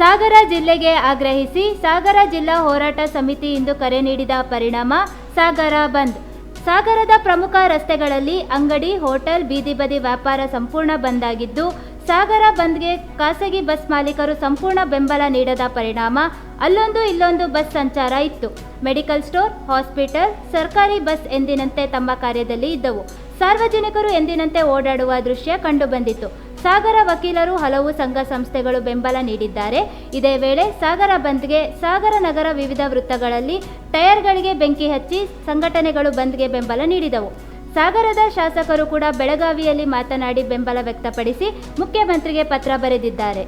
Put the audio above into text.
ಸಾಗರ ಜಿಲ್ಲೆಗೆ ಆಗ್ರಹಿಸಿ ಸಾಗರ ಜಿಲ್ಲಾ ಹೋರಾಟ ಸಮಿತಿ ಇಂದು ಕರೆ ನೀಡಿದ ಪರಿಣಾಮ ಸಾಗರ ಬಂದ್. ಸಾಗರದ ಪ್ರಮುಖ ರಸ್ತೆಗಳಲ್ಲಿ ಅಂಗಡಿ, ಹೋಟೆಲ್, ಬೀದಿ ಬದಿ ವ್ಯಾಪಾರ ಸಂಪೂರ್ಣ ಬಂದ್ ಆಗಿದ್ದು, ಸಾಗರ ಬಂದ್ಗೆ ಖಾಸಗಿ ಬಸ್ ಮಾಲೀಕರು ಸಂಪೂರ್ಣ ಬೆಂಬಲ ನೀಡದ ಪರಿಣಾಮ ಅಲ್ಲೊಂದು ಇಲ್ಲೊಂದು ಬಸ್ ಸಂಚಾರ ಇತ್ತು. ಮೆಡಿಕಲ್ ಸ್ಟೋರ್, ಹಾಸ್ಪಿಟಲ್, ಸರ್ಕಾರಿ ಬಸ್ ಎಂದಿನಂತೆ ತಮ್ಮ ಕಾರ್ಯದಲ್ಲಿ ಇದ್ದವು. ಸಾರ್ವಜನಿಕರು ಎಂದಿನಂತೆ ಓಡಾಡುವ ದೃಶ್ಯ ಕಂಡುಬಂದಿತು. ಸಾಗರ ವಕೀಲರು ಹಲವು ಸಂಘ ಸಂಸ್ಥೆಗಳು ಬೆಂಬಲ ನೀಡಿದ್ದಾರೆ. ಇದೇ ವೇಳೆ ಸಾಗರ ಬಂದ್ಗೆ, ಸಾಗರ ನಗರ ವಿವಿಧ ವೃತ್ತಗಳಲ್ಲಿ ಟಯರ್ಗಳಿಗೆ ಬೆಂಕಿ ಹಚ್ಚಿ ಸಂಘಟನೆಗಳು ಬಂದ್ಗೆ ಬೆಂಬಲ ನೀಡಿದವು. ಸಾಗರದ ಶಾಸಕರು ಕೂಡ ಬೆಳಗಾವಿಯಲ್ಲಿ ಮಾತನಾಡಿ ಬೆಂಬಲ ವ್ಯಕ್ತಪಡಿಸಿ ಮುಖ್ಯಮಂತ್ರಿಗೆ ಪತ್ರ ಬರೆದಿದ್ದಾರೆ.